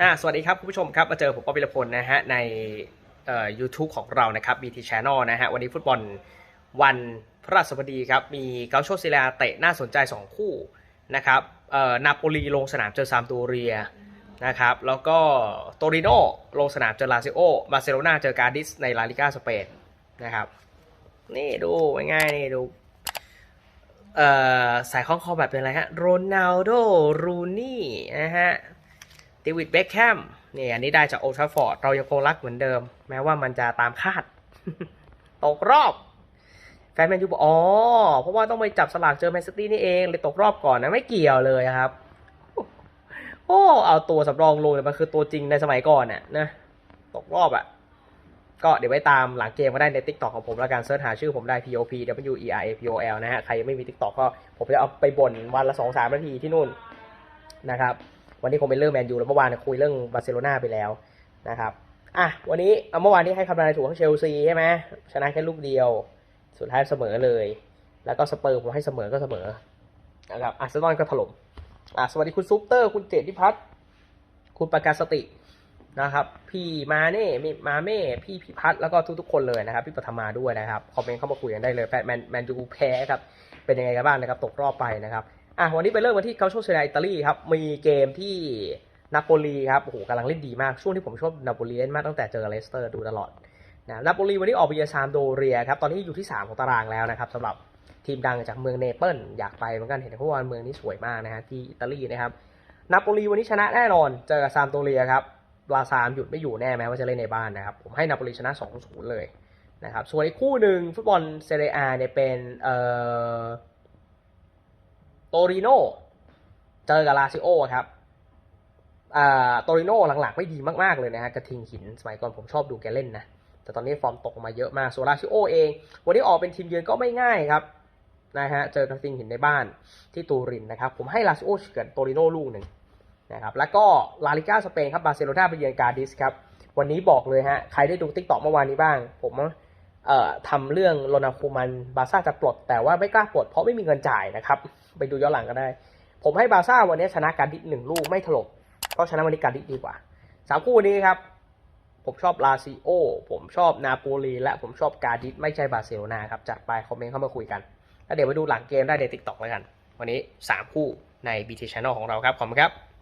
อ่าสวัสดีครับคุณผู้ชมครับมาเจอผมปอปิรพลนะฮะในเอ่อ YouTube ของเรานะครับ BT Channel นะฮะวันนี้ฟุตบอลวันพระราชบดีครับ มีเกาโชซิลาเตะน่าสนใจ 2 คู่นะครับเอ่อนาโปลีลงสนามเจอซามโดเรียนะครับแล้วก็โตริโนลงสนามเจอลาซิโอบาร์เซโลนาเจอกาดิสในลาลิก้าสเปนนะครับนี่ดูง่ายๆนี่ดูเอ่อสายข้องคอแบบเป็นอะไรฮะโรนัลโดรูนี่นะฮะ เดวิดเบคแฮมนี่อันนี้ได้จากโอทราฟฟอร์ดเรายังคงรักเหมือนเดิม แม้ว่ามันจะตามคาด ตกรอบ แฟนแมนยูบอกอ๋อ เพราะว่าต้องไปจับสลากเจอแมนซิตี้นี่เองเลยตกรอบก่อนนะไม่เกี่ยวเลยครับ โอ้เอาตัวสำรองลงเลยมันคือตัวจริงในสมัยก่อนน่ะนะตกรอบอะ ก็เดี๋ยวไปตามหลังเกมก็ได้ใน t ิ k t o k ของผมแล้วกันเสิร์ชหาชื่อผมได้ P O P W E R A P O L นะฮะใครยังไม่มี t ิ k t o k ก็ผมจะเอาไปบ่นวันละสองสามนาทีที่นู่นนะครับ วันนี้คงเป็นเรื่องแมนยูแล้วเมื่อวานคุยเรื่องบาร์เซโลนาไปแล้วนะครับอะวันนี้เอาเมื่อวานนี้ให้คำนายถูกของเชลซีใช่ไหมชนะแค่ลูกเดียว สุดท้ายเสมอเลย แล้วก็สเปอร์ผมให้เสมอก็เสมอนะครับอาร์เซนอลก็ถล่มอะสวัสดีคุณซุปเตอร์คุณเจตพิพัฒน์คุณประกาศสตินะครับ พี่มาเน่มีมาเม่พี่พิพัฒน์แล้วก็ทุกๆคนเลยนะครับ พี่ปฐมาด้วยนะครับ คอมเมนต์เข้ามาคุยกันได้เลยแฟนแมนแมนยูแพ้ครับ เป็นยังไงกันบ้างนะครับ ตกรอบไปนะครับ อะวันนี้ไปเริ่มกันที่เกาโชเซเรียอิตาลีครับ มีเกมที่นาโปลีครับโอ้โหกำลังเล่นดีมาก ช่วงที่ผมชอบนาโปลีเล่นมากตั้งแต่เจอเลสเตอร์ดูตลอดนะนาโปลีวันนี้ออกไปเยือนซามโดเรียครับ ตอนนี้อยู่ที่ 3 ของตารางแล้วนะครับสำหรับทีมดังจากเมืองเนเปิลอยากไปเหมือนกันเห็นเพราะว่าเมืองนี้สวยมากนะฮะที่อิตาลีนะครับนาโปลีวันนี้ชนะแน่นอนเจอกับซามโดเรียครับลาซามหยุดไม่อยู่แน่แม้ว่าจะเล่นในบ้านนะครับผมให้นาโปลีชนะ2-0เลยนะครับส่วนอีกคู่หนึ่งฟุตบอลเซเรียเนี่ยเป็นเอ่อ โตริโนเจอกับลาซิโอครับโตริโนหลังๆไม่ดีมากๆเลยนะฮะกระทิงหินสมัยก่อนผมชอบดูแกเล่นนะ แต่ตอนนี้ฟอร์มตกมาเยอะมากส่วนลาซิโอเอง วันนี้ออกเป็นทีมเยือนก็ไม่ง่ายครับนะฮะเจอกระทิงหินในบ้านที่ตูรินนะครับ ผมให้ลาซิโอเฉือนโตริโนลูกหนึ่งนะครับแล้วก็ลาลิก้าสเปนครับบาร์เซโลนาไปเยือนกาดิสครับวันนี้บอกเลยฮะใครได้ดูติ๊กต็อกเมื่อวานนี้บ้าง ผม เอ่อทำเรื่องโรนัลคูมันบาซ่าจะปลด แต่ว่าไม่กล้าปลดเพราะไม่มีเงินจ่ายนะครับ ไปดูย้อนหลังก็ได้ ผมให้บาซ่าวันนี้ชนะการดิสหนึ่งลูกไม่ถล่มก็ชนะวันนี้การดิสดีกว่าสามคู่นี้ครับ ผมชอบลาซิโอ ผมชอบนาโปลีและผมชอบการดิสไม่ใช่บาร์เซโลนาครับจัดไปคอมเมนต์เข้ามาคุยกัน แล้วเดี๋ยวไปดูหลังเกมได้ในติ๊กต็อกแล้วกัน วันนี้ 3 คู่ใน BT Channel ของเราครับขอบคุณครับ